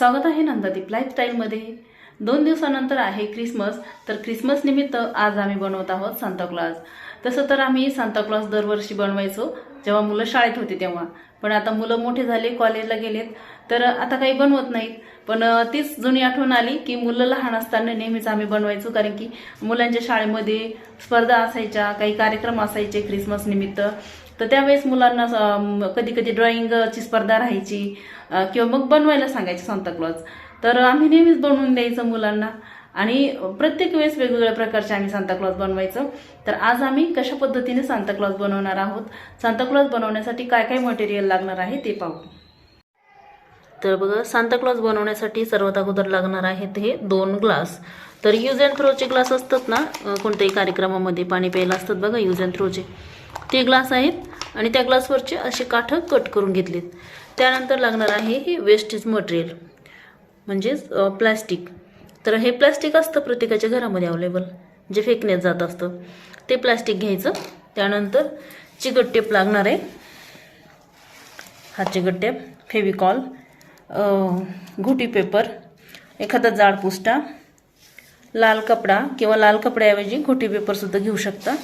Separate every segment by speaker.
Speaker 1: स्वागत आहे नंदादीप लाईफस्टाईलमध्ये दोन दिवसानंतर आहे क्रिसमस तर क्रिसमस निमित्त आज आम्ही बनवत आहोत सांताक्लॉज तसं तर आम्ही सांताक्लॉज दरवर्षी बनवायचो जेव्हा मुलं शाळेत होते तेव्हा. पण आता मुलं मोठे झाले कॉलेजला गेलेत तर आता काही बनवत नाहीत. पण तीच जुनी आठवण आली की मुलं लहान असताना नेहमीच आम्ही बनवायचो कारण की मुलांच्या शाळेमध्ये स्पर्धा असायच्या काही कार्यक्रम असायचे क्रिसमस निमित्त. तर त्यावेळेस मुलांना कधी कधी ड्रॉइंगची स्पर्धा राहायची किंवा मग बनवायला सांगायची सांताक्लॉज तर आम्ही नेहमीच बनवून द्यायचं मुलांना. आणि प्रत्येक वेळेस वेगवेगळ्या प्रकारचे आम्ही सांताक्लॉज बनवायचं. तर आज आम्ही कशा पद्धतीने सांताक्लॉज बनवणार आहोत? सांताक्लॉज बनवण्यासाठी काय काय मटेरियल लागणार आहे ते पाहू. तर बघा सांताक्लॉज बनवण्यासाठी सर्वात अगोदर लागणार आहेत हे दोन ग्लास. तर यूज अँड थ्रोचे ग्लास असतात ना कोणत्याही कार्यक्रमामध्ये पाणी प्यायला असतात बघा यूज अँड थ्रोचे ते ग्लास आहेत आणि त्या ग्लासवरचे असे काठं कट करून घेतलेत. त्यानंतर लागणार आहे हे वेस्टेज मटेरियल म्हणजेच प्लॅस्टिक तर हे प्लॅस्टिक असतं प्रत्येकाच्या घरामध्ये अवेलेबल जे फेकण्यात जात असतं. ते प्लॅस्टिक घ्यायचं. त्यानंतर चिकट टेप लागणार आहे. हा चिकट टेप फेविकॉल घुटी पेपर एखादा जाड पुष्टा लाल कपडा किंवा लाल कपड्याऐवजी घुटी पेपरसुद्धा घेऊ शकता.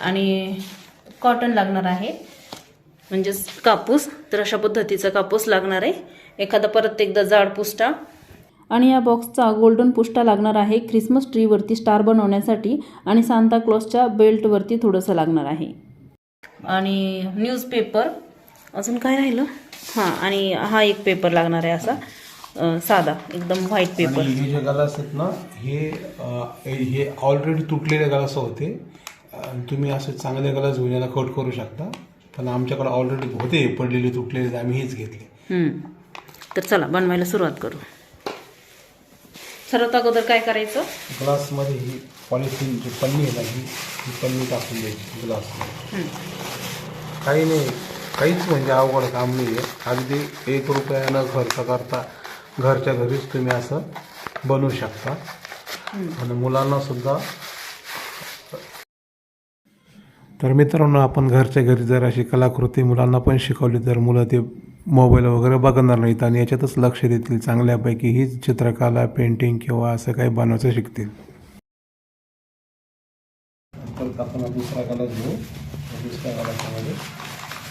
Speaker 1: आणि कॉटन लागणार आहे. म्हणजेच कापूस तर अशा पद्धतीचा कापूस लागणार आहे. एखादा परत एकदा जाड पुष्टा. आणि या बॉक्सचा गोल्डन पुष्टा लागणार आहे. ख्रिसमस ट्रीवरती स्टार बनवण्यासाठी आणि सांताक्लॉसच्या बेल्टवरती थोडंसं लागणार आहे. आणि न्यूजपेपर अजून काय राहिलं? हां आणि हा एक पेपर लागणार आहे असा. साधा एकदम व्हाईट पेपर
Speaker 2: हे जे गलास आहेत ना हे ऑलरेडी तुटलेले गलास होते. तुम्ही असे चांगले गलास घेऊन याला कट करू शकता. पण आमच्याकडे ऑलरेडी होते पडलेले तुटलेले आम्ही हेच घेतले.
Speaker 1: तर चला बनवायला सुरुवात करू. सर्वात अगोदर काय करायचं?
Speaker 2: ग्लासमध्ये ही पॉलिथिन जी पन्नी आहे ना ही ही पन्नी टाकून द्यायची ग्लासमध्ये.
Speaker 1: हम्म.
Speaker 2: काही नाही काहीच म्हणजे अवघड काम नाही आहे. अगदी एक रुपयानं खर्च करता घरच्या घरीच तुम्ही असं बनवू शकता. आणि मुलांना सुद्धा तर मित्रांनो आपण घरच्या घरी जर अशी कलाकृती मुलांना पण शिकवली तर मुलं ते मोबाईल वगैरे बघणार नाहीत आणि याच्यातच लक्ष देतील चांगल्यापैकी. हीच चित्रकला पेंटिंग किंवा असं काही बनवायचं शिकतील. परत आपण दुसरा कलर घेऊ. दुसऱ्या कलरमध्ये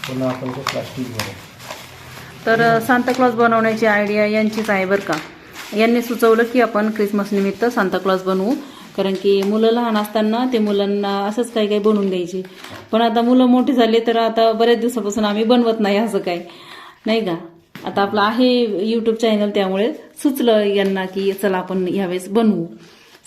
Speaker 2: पुन्हा आपण तो प्लास्टिक भरू
Speaker 1: तर सांताक्लॉज बनवण्याची आयडिया यांचीच आहे बरं का. यांनी सुचवलं की आपण क्रिसमस निमित्त सांताक्लॉज बनवू. कारण की मुलं लहान असताना ते मुलांना असंच काही काही बनवून द्यायचे. पण आता मुलं मोठी झाली तर आता बऱ्याच दिवसापासून आम्ही बनवत नाही असं काही. नाही का? आता आपलं आहे यूट्यूब चॅनल त्यामुळे सुचलं यांना की चला आपण ह्यावेळेस बनवू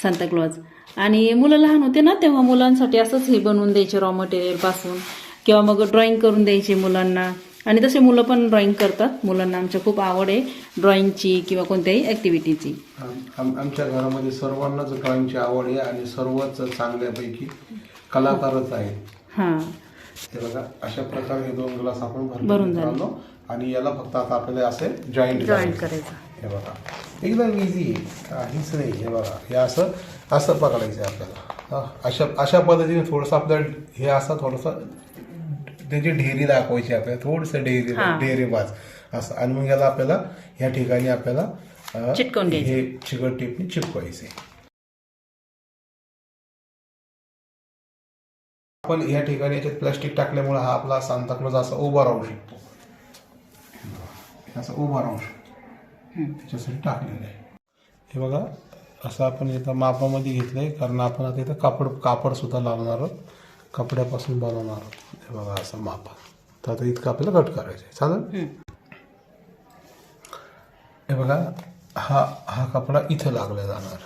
Speaker 1: सांताक्लॉज आणि मुलं लहान होते ना तेव्हा मुलांसाठी असंच हे बनवून द्यायचे रॉ मटेरियलपासून किंवा मग ड्रॉइंग करून द्यायचे मुलांना. आणि तसे मुलं पण ड्रॉइंग करतात. मुलांना आमच्या खूप आवड आहे ड्रॉइंगची किंवा कोणत्याही ॲक्टिव्हिटीची
Speaker 2: आम- आम- आमच्या घरामध्ये सर्वांनाच ड्रॉइंगची आवड आहे आणि सर्वच चांगल्यापैकी कलाकारच आहेत.
Speaker 1: हां.
Speaker 2: हे बघा अशा प्रकारे हे दोन ग्लास आपण
Speaker 1: भरून झाले.
Speaker 2: आणि याला फक्त आता आपल्याला असे जॉईंट
Speaker 1: जॉईंट करायचं.
Speaker 2: हे बघा एकदम इझी आहे. काहीच नाही हे बघा हे असं असं पकडायचं आपल्याला. अशा अशा पद्धतीने थोडंसं आपल्याला हे असं थोडंसं त्याची ढेरी दाखवायची आपल्याला थोडंसं ढेरी
Speaker 1: हा.
Speaker 2: ढेरेबाज असं. आणि मग याला आपल्याला या ठिकाणी आपल्याला अं,
Speaker 1: चिटकवून घ्यायचं.
Speaker 2: हे चिकट टेपने चिपकायचे आपण या ठिकाणी याच्यात प्लास्टिक टाकल्यामुळे हा आपला सांताक्लॉज असा उभा राहू शकतो. असं उभा राहू शकतो. त्याच्यासाठी टाकलेलं आहे. हे बघा असं आपण इथं मापामध्ये घेतलंय कारण आपण आता इथं कापड कापड सुद्धा लावणार आहोत. कपड्यापासून बनवणार. आहोत हे बघा असं मापा. तर आता इतकं आपल्याला कट करायचं आहे. चालेल? हे बघा हा हा कपडा इथं लागला जाणार.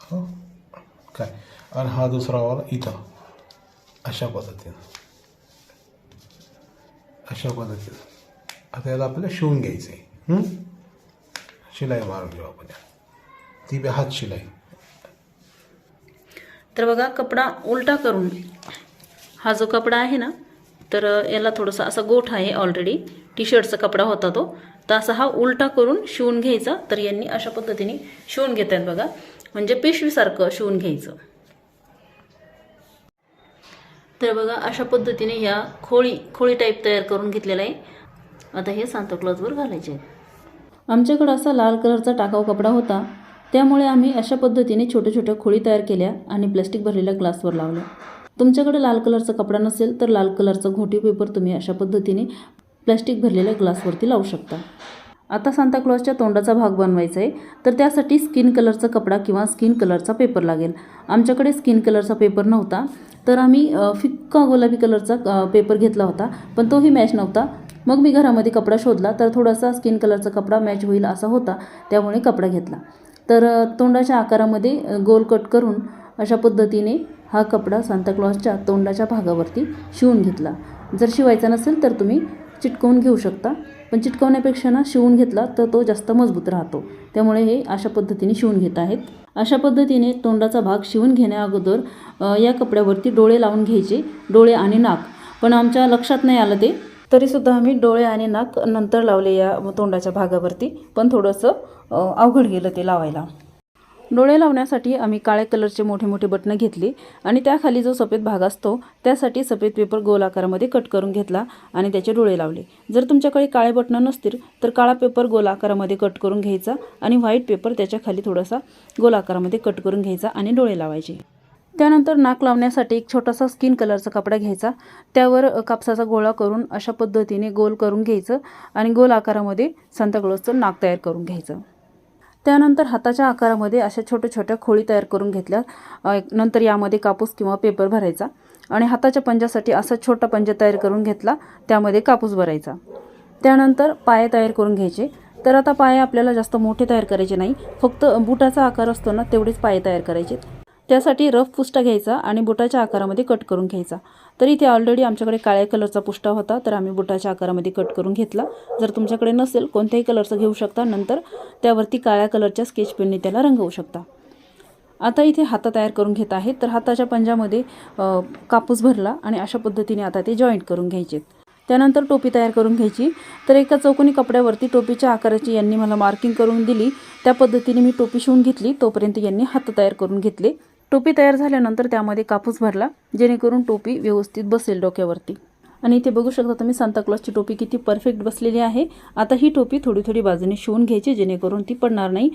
Speaker 2: हो? काय? आणि हा दुसरा वाला इथं. अशा पद्धतीनं. अशा पद्धतीनं. आता याला आपल्याला शिवून घ्यायचं आहे हं? शिलाई मारून घेऊ आपण. ती बी हात शिलाई.
Speaker 1: तर बघा कपडा उलटा करून हा जो कपडा आहे ना तर याला थोडासा असा गोठ आहे ऑलरेडी टी शर्टचा कपडा होता तो. तर असा हा उलटा करून शिवून घ्यायचा तर यांनी अशा पद्धतीने शिवून घेत आहेत बघा. म्हणजे पिशवीसारखं शिवून घ्यायचं. तर बघा अशा पद्धतीने ह्या खोळी खोळी टाईप तयार करून घेतलेला आहे. आता हे सांताक्लॉजवर घालायचे आहेत. आमच्याकडं असा लाल कलरचा टाकाऊ कपडा होता. त्यामुळे आम्ही अशा पद्धतीने छोट्या छोट्या खोळी तयार केल्या आणि प्लॅस्टिक भरलेल्या ग्लासवर लावल्या. तुमच्याकडे लाल कलरचा कपडा नसेल तर लाल कलरचा घोटी पेपर तुम्ही अशा पद्धतीने प्लॅस्टिक भरलेल्या ग्लासवरती लावू शकता. आता सांताक्लॉजच्या तोंडाचा भाग बनवायचा आहे. तर त्यासाठी स्किन कलरचा कपडा किंवा स्किन कलरचा पेपर लागेल. आमच्याकडे स्किन कलरचा पेपर नव्हता. तर आम्ही फिक्का गुलाबी कलरचा पेपर घेतला होता. पण तोही मॅच नव्हता. मग मी घरामध्ये कपडा शोधला तर थोडासा स्किन कलरचा कपडा मॅच होईल असा होता. त्यामुळे कपडा घेतला. तर तोंडाच्या आकारामध्ये गोल कट करून अशा पद्धतीने हा कपडा सांताक्लॉजच्या तोंडाच्या भागावरती शिवून घेतला. जर शिवायचा नसेल तर तुम्ही चिटकवून घेऊ शकता पण चिटकवण्यापेक्षा ना शिवून घेतला तर तो जास्त मजबूत राहतो. त्यामुळे हे अशा पद्धतीने शिवून घेत आहेत. अशा पद्धतीने तोंडाचा भाग शिवून घेण्याअगोदर या कपड्यावरती डोळे लावून घ्यायचे डोळे आणि नाक. पण आमच्या लक्षात नाही आलं ते. तरीसुद्धा आम्ही डोळे आणि नाक नंतर लावले या तोंडाच्या भागावरती. पण थोडंसं अवघड गेलं ते लावायला. डोळे लावण्यासाठी आम्ही काळ्या कलरचे मोठे मोठे बटणं घेतली आणि त्याखाली जो सफेद भाग असतो त्यासाठी सफेद पेपर गोल आकारामध्ये कट करून घेतला आणि त्याचे डोळे लावले. जर तुमच्याकडे काळे बटणं नसतील तर काळा पेपर गोल आकारामध्ये कट करून घ्यायचा आणि व्हाईट पेपर त्याच्याखाली थोडासा गोल आकारामध्ये कट करून घ्यायचा आणि डोळे लावायचे. त्यानंतर नाक लावण्यासाठी एक छोटासा स्किन कलरचा कपडा घ्यायचा. त्यावर कापसाचा गोळा करून अशा पद्धतीने गोल करून घ्यायचं आणि गोल आकारामध्ये सांताक्लॉजचं नाक तयार करून घ्यायचं. त्यानंतर हाताच्या आकारामध्ये अशा छोट्या छोट्या खोळी तयार करून घेतल्या. एक- नंतर यामध्ये कापूस किंवा पेपर भरायचा आणि हाताच्या पंजासाठी असा छोटा पंजा तयार करून घेतला. त्यामध्ये कापूस भरायचा. त्यानंतर पाय तयार करून घ्यायचे. तर आता पाय आपल्याला जास्त मोठे तयार करायचे नाही. फक्त बुटाचा आकार असतो ना तेवढेच पाय तयार करायचे. त्यासाठी रफ पुष्टा घ्यायचा आणि बुटाच्या आकारामध्ये कट करून घ्यायचा. तर इथे ऑलरेडी आमच्याकडे काळ्या कलरचा पुष्टा होता तर आम्ही बुटाच्या आकारामध्ये कट करून घेतला. जर तुमच्याकडे नसेल कोणत्याही कलरचा घेऊ शकता नंतर त्यावरती काळ्या कलरच्या स्केच पेनने त्याला रंगवू शकता. आता इथे हात तयार करून घेत आहेत तर हाताच्या पंजामध्ये कापूस भरला आणि अशा पद्धतीने आता ते जॉईंट करून घ्यायचे त्यानंतर टोपी तयार करून घ्यायची. तर एका चौकोनी कपड्यावरती टोपीच्या आकाराची यांनी मला मार्किंग करून दिली. त्या पद्धतीने मी टोपी शिवून घेतली तोपर्यंत यांनी हात तयार करून घेतले. टोपी तयार झाल्यानंतर त्यामध्ये कापूस भरला जेणेकरून टोपी व्यवस्थित बसेल डोक्यावरती. आणि इथे बघू शकता तुम्ही सांताक्लॉजची टोपी किती परफेक्ट बसलेली आहे. आता ही टोपी थोडी थोडी बाजूने शिवून घ्यायची जेणेकरून ती पडणार नाही.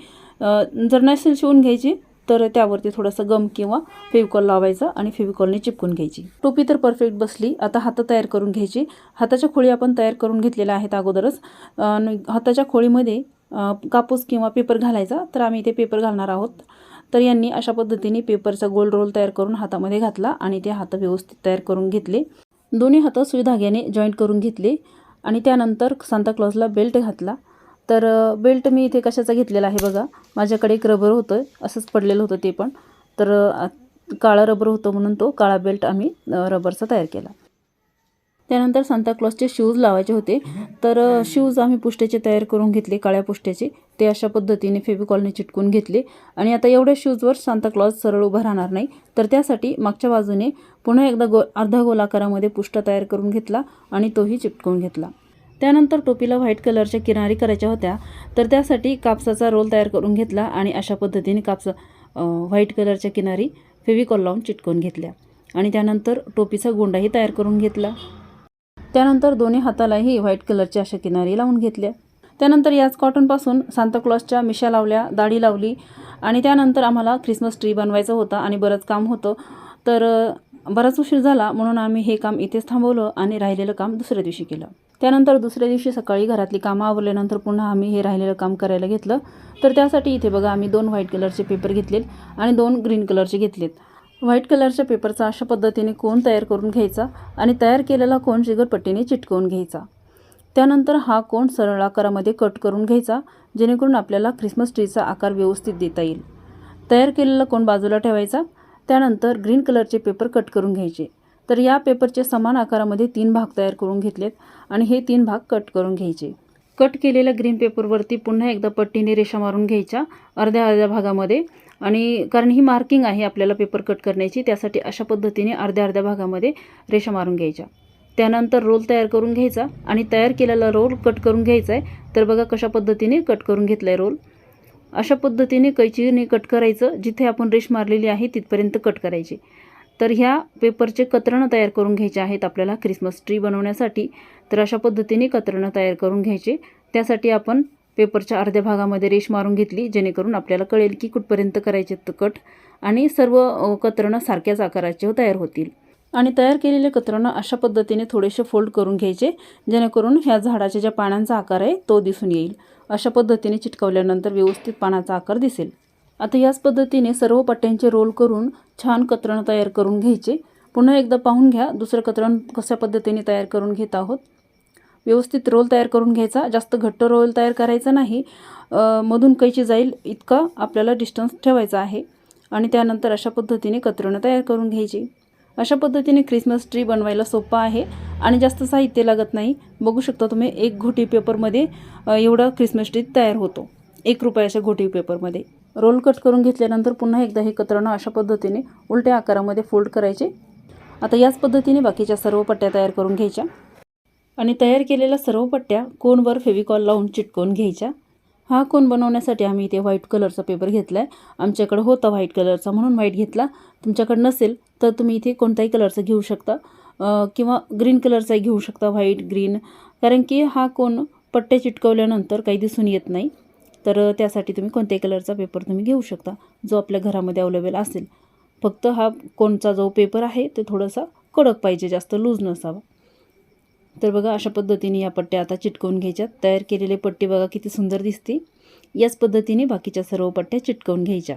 Speaker 1: जर नसेल शिवून घ्यायची तर त्यावरती थोडंसं गम किंवा फेविकॉल लावायचा आणि फेविकॉलने चिपकून घ्यायची. टोपी तर परफेक्ट बसली. आता हात तयार करून घ्यायची. हाताच्या खोळी आपण तयार करून घेतलेल्या आहेत अगोदरच. आणि हाताच्या खोळीमध्ये कापूस किंवा पेपर घालायचा तर आम्ही इथे पेपर घालणार आहोत. तर यांनी अशा पद्धतीने पेपरचा गोल रोल तयार करून हातामध्ये घातला आणि ते हात व्यवस्थित तयार करून घेतले. दोन्ही हात सुई धाग्याने जॉईंट करून घेतले आणि त्यानंतर सांताक्लॉजला बेल्ट घातला. तर बेल्ट मी इथे कशाचा घेतलेला आहे बघा. माझ्याकडे एक रबर होतं असंच पडलेलं होतं ते पण. तर काळा रबर होतं म्हणून तो काळा बेल्ट आम्ही रबरचा तयार केला. त्यानंतर सांताक्लॉजचे शूज लावायचे होते. तर शूज आम्ही पुष्ट्याचे तयार करून घेतले काळ्या पुष्ट्याचे ते अशा पद्धतीने फेविकॉलने चिटकून घेतले. आणि आता एवढ्या शूजवर सांताक्लॉज सरळ उभा राहणार नाही. तर त्यासाठी मागच्या बाजूने पुन्हा एकदा गो अर्धा गोलाकारामध्ये पुष्टा तयार करून घेतला आणि तोही चिटकून घेतला. त्यानंतर टोपीला व्हाईट कलरच्या किनारी करायच्या होत्या. तर त्यासाठी कापसाचा रोल तयार करून घेतला आणि अशा पद्धतीने कापसा व्हाईट कलरच्या किनारी फेविकॉल लावून चिटकवून घेतल्या. आणि त्यानंतर टोपीचा गोंडाही तयार करून घेतला. त्यानंतर दोन्ही हातालाही व्हाईट कलरच्या अशा किनारी लावून घेतल्या. त्यानंतर याच कॉटनपासून सांताक्लॉजच्या मिशा लावल्या दाढी लावली आणि त्यानंतर आम्हाला ख्रिसमस ट्री बनवायचं होतं आणि बरंच काम होतं. तर बराच उशीर झाला म्हणून आम्ही हे काम इथेच थांबवलं आणि राहिलेलं काम दुसऱ्या दिवशी केलं. त्यानंतर दुसऱ्या दिवशी सकाळी घरातली कामं आवरल्यानंतर पुन्हा आम्ही हे राहिलेलं काम करायला घेतलं. तर त्यासाठी इथे बघा आम्ही दोन व्हाईट कलरचे पेपर घेतलेत आणि दोन ग्रीन कलरचे घेतलेत. व्हाईट कलरच्या पेपरचा अशा पद्धतीने कोण तयार करून घ्यायचा आणि तयार केलेला कोण पट्टीने चिटकवून घ्यायचा. त्यानंतर हा कोण सरळ आकारामध्ये कट करून घ्यायचा जेणेकरून आपल्याला ख्रिसमस ट्रीचा आकार व्यवस्थित देता येईल. तयार केलेला कोण बाजूला ठेवायचा त्यानंतर ग्रीन कलरचे पेपर कट करून घ्यायचे. तर या पेपरचे समान आकारामध्ये तीन भाग तयार करून घेतलेत आणि हे तीन भाग कट करून घ्यायचे. कट केलेल्या ग्रीन पेपरवरती पुन्हा एकदा पट्टीने रेषा मारून घ्यायच्या अर्ध्या अर्ध्या भागामध्ये. आणि कारण ही मार्किंग आहे आपल्याला पेपर कट करण्याची त्यासाठी अशा पद्धतीने अर्ध्या अर्ध्या भागामध्ये रेषा मारून घ्यायच्या. त्यानंतर रोल तयार करून घ्यायचा आणि तयार केलेला रोल कट करून घ्यायचा आहे. तर बघा कशा पद्धतीने कट करून घेतला आहे रोल अशा पद्धतीने कैचीने कट करायचं जिथे आपण रेष मारलेली आहे तिथपर्यंत कट करायची. तर ह्या पेपरचे कतरणं तयार करून घ्यायचे आहेत आपल्याला क्रिसमस ट्री बनवण्यासाठी. तर अशा पद्धतीने कतरणं तयार करून घ्यायचे. त्यासाठी आपण पेपरच्या अर्ध्या भागामध्ये रेश मारून घेतली जेणेकरून आपल्याला कळेल की कुठपर्यंत करायचे तकट कट आणि सर्व कतरणं सारख्याच आकाराचे तयार होतील. आणि तयार केलेले कतरणं अशा पद्धतीने थोडेसे फोल्ड करून घ्यायचे जेणेकरून ह्या झाडाच्या ज्या पानांचा आकार आहे तो दिसून येईल. अशा पद्धतीने चिटकवल्यानंतर व्यवस्थित पानाचा आकार दिसेल. आता याच पद्धतीने सर्व पट्ट्यांचे रोल करून छान कतरणं तयार करून घ्यायचे. पुन्हा एकदा पाहून घ्या दुसरं कतरण कशा पद्धतीने तयार करून घेत आहोत. व्यवस्थित रोल तयार करून घ्यायचा. जास्त घट्ट रोल तयार करायचा नाही. मधून कैची जाईल इतका आपल्याला डिस्टन्स ठेवायचा आहे. आणि त्यानंतर अशा पद्धतीने कतरणं तयार करून घ्यायची. अशा पद्धतीने क्रिसमस ट्री बनवायला सोपा आहे. आणि जास्त साहित्य लागत नाही. बघू शकता तुम्ही एक घोटी पेपरमध्ये एवढा क्रिसमस ट्री तयार होतो. एक रुपयाच्या घोटी पेपरमध्ये रोल कट करून घेतल्यानंतर पुन्हा एकदा हे कतरणं अशा पद्धतीने उलट्या आकारामध्ये फोल्ड करायचे. आता याच पद्धतीने बाकीच्या सर्व पट्ट्या तयार करून घ्यायच्या. आणि तयार केलेल्या सर्व पट्ट्या कोनवर फेविकॉल लावून चिटकवून घ्यायच्या? हा कोन बनवण्यासाठी आम्ही इथे व्हाईट कलरचा पेपर घेतला आहे आमच्याकडं होता व्हाईट कलरचा म्हणून व्हाईट घेतला. तुमच्याकडं नसेल तर तुम्ही इथे कोणताही कलरचा घेऊ शकता. किंवा ग्रीन कलरचाही घेऊ शकता व्हाईट ग्रीन. कारण की हा कोन पट्ट्या चिटकवल्यानंतर काही दिसून येत नाही. तर त्यासाठी तुम्ही कोणत्याही कलरचा पेपर तुम्ही घेऊ शकता जो आपल्या घरामध्ये अवेलेबल असेल. फक्त हा कोणचा जो पेपर आहे तो थोडासा कडक पाहिजे जास्त लूज नसावा. तर बघा अशा पद्धतीने या पट्ट्या आता चिटकवून घ्यायच्यात. तयार केलेली पट्टी बघा किती सुंदर दिसते याच पद्धतीने बाकीच्या सर्व पट्ट्या चिटकवून घ्यायच्या.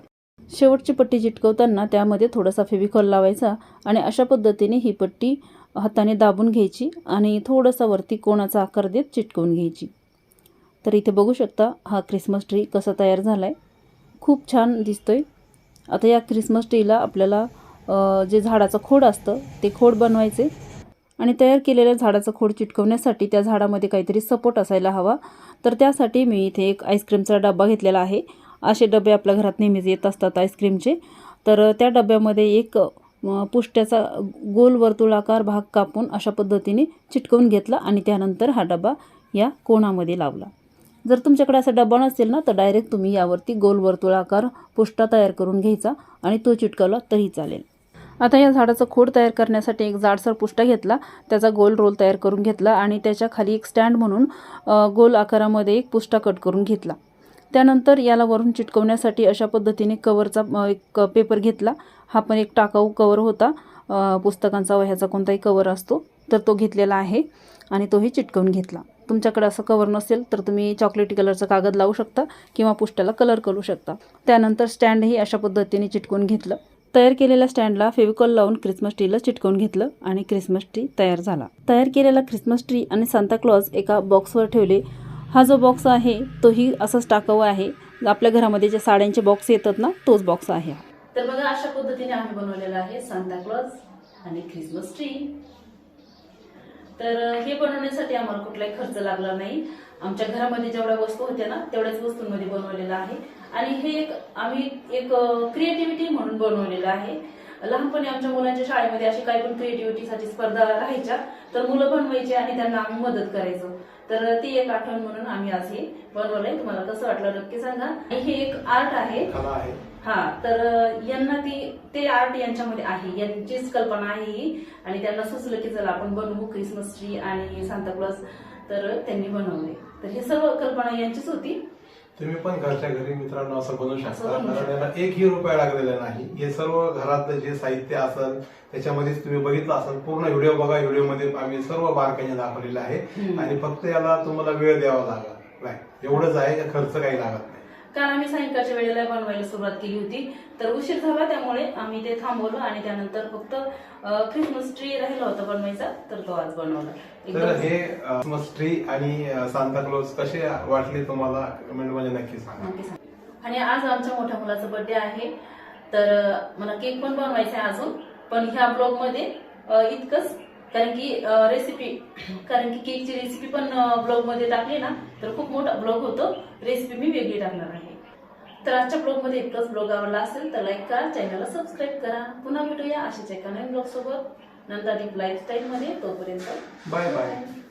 Speaker 1: शेवटची पट्टी चिटकवताना त्यामध्ये थोडासा फेविकॉल लावायचा आणि अशा पद्धतीने ही पट्टी हाताने दाबून घ्यायची आणि थोडासा वरती कोणाचा आकार देत चिटकवून घ्यायची. तर इथे बघू शकता हा क्रिसमस ट्री कसा तयार झाला आहे खूप छान दिसतोय. आता या क्रिसमस ट्रीला आपल्याला जे झाडाचं खोड असतं ते खोड बनवायचे. आणि तयार केलेल्या झाडाचं खोड चिटकवण्यासाठी त्या झाडामध्ये काहीतरी सपोर्ट असायला हवा. तर त्यासाठी मी इथे एक आईस्क्रीमचा डबा घेतलेला आहे. असे डबे आपल्या घरात नेहमीच येत असतात आईस्क्रीमचे. तर त्या डब्यामध्ये एक पुष्ट्याचा गोल वर्तुळाकार भाग कापून अशा पद्धतीने चिटकवून घेतला आणि त्यानंतर हा डबा या कोणामध्ये लावला. जर तुमच्याकडे असा डबा नसेल ना तर डायरेक्ट तुम्ही यावरती गोल वर्तुळाकार पुष्टा तयार करून घ्यायचा आणि तो चिटकवला तरी चालेल. आता या झाडाचं खोड तयार करण्यासाठी एक जाडसर पुष्टा घेतला. त्याचा गोल रोल तयार करून घेतला आणि त्याच्याखाली एक स्टँड म्हणून गोल आकारामध्ये एक पुष्टा कट करून घेतला. त्यानंतर याला वरून चिटकवण्यासाठी अशा पद्धतीने कवरचा एक पेपर घेतला. हा पण एक टाकाऊ कवर होता. पुस्तकांचा वह्याचा कोणताही कवर असतो तर तो घेतलेला आहे आणि तोही चिटकवून घेतला. तुमच्याकडे असं कवर नसेल तर तुम्ही चॉकलेटी कलरचा कागद लावू शकता किंवा पुष्ट्याला कलर करू शकता. त्यानंतर स्टँडही अशा पद्धतीने चिटकवून घेतलं. तयार केलेल्या स्टँडला फेविकॉल लावून क्रिसमस ट्रीला चिटकवून घेतलं आणि क्रिसमस ट्री तयार झाला. तयार केलेला क्रिसमस ट्री आणि सांताक्लॉज एका बॉक्सवर ठेवले. हा जो बॉक्स आहे तोही असंच टाकावा आहे. आपल्या घरामध्ये जे साड्यांचे बॉक्स येतात ना तोच बॉक्स आहे तर बघा अशा पद्धतीने आम्ही बनवलेला आहे सांताक्लॉज आणि क्रिसमस ट्री. तर हे बनवण्यासाठी आम्हाला कुठलाही खर्च लागला नाही. आमच्या घरामध्ये जेवढ्या वस्तू होत्या ना तेवढ्याच वस्तूंमध्ये बनवलेला आहे. आणि हे एक आम्ही एक क्रिएटिव्हिटी म्हणून बनवलेलं आहे. लहानपणी आमच्या मुलांच्या शाळेमध्ये अशी काही पण क्रिएटिव्हिटीसाठी स्पर्धा राहायच्या तर मुलं बनवायची आणि त्यांना आम्ही मदत करायचो. तर ती एक आठवण म्हणून आम्ही आज हे बनवलंय. तुम्हाला कसं वाटलं नक्की सांगा. आणि हे एक आर्ट आहे. हा तर यांना ती ते आर्ट यांच्यामध्ये आहे. यांचीच कल्पना आहे ही. आणि त्यांना सुचलं की चला आपण बनवू क्रिसमस ट्री आणि सांताक्लॉज. तर त्यांनी बनवले तर हे सर्व कल्पना यांचीच होती.
Speaker 2: तुम्ही पण घरच्या घरी मित्रांनो असं बनवू शकता. कारण याला एकही रुपया लागलेला नाही. हे सर्व घरातलं जे साहित्य असेल त्याच्यामध्येच तुम्ही बघितलं असेल पूर्ण व्हिडिओ बघा. व्हिडिओमध्ये आम्ही सर्व बारकाईने दाखवलेलं आहे. आणि फक्त याला तुम्हाला वेळ द्यावा लागला. एवढंच आहे. खर्च काही लागत
Speaker 1: कारण आम्ही सायंकाळच्या वेळेला बनवायला सुरुवात केली होती. तर उशीर झाला त्यामुळे आम्ही ते थांबवलं आणि त्यानंतर फक्त क्रिसमस ट्री राहिला होता बनवायचा तर तो आज बनवला.
Speaker 2: तर हे क्रिसमस ट्री आणि सांताक्लॉज कसे वाटले तुम्हाला? कमेंटमध्ये नक्की सांगा.
Speaker 1: आणि आज आमच्या मोठ्या मुलाचा बर्थडे आहे. तर मला केक पण बनवायचा आहे अजून. पण ह्या ब्लॉगमध्ये इतकंच कारण की रेसिपी कारण की केकची रेसिपी पण ब्लॉगमध्ये टाकली ना तर खूप मोठा ब्लॉग होतो. रेसिपी मी वेगळी टाकणार आहे. तर आजच्या ब्लॉगमध्ये इतकंच ब्लॉग आवडला असेल तर लाईक करा चॅनलला सबस्क्राईब करा. पुन्हा भेटूया अशाच एका नवीन ब्लॉग सोबत. नंतर लाईफस्टाईल मध्ये तोपर्यंत
Speaker 2: बाय बाय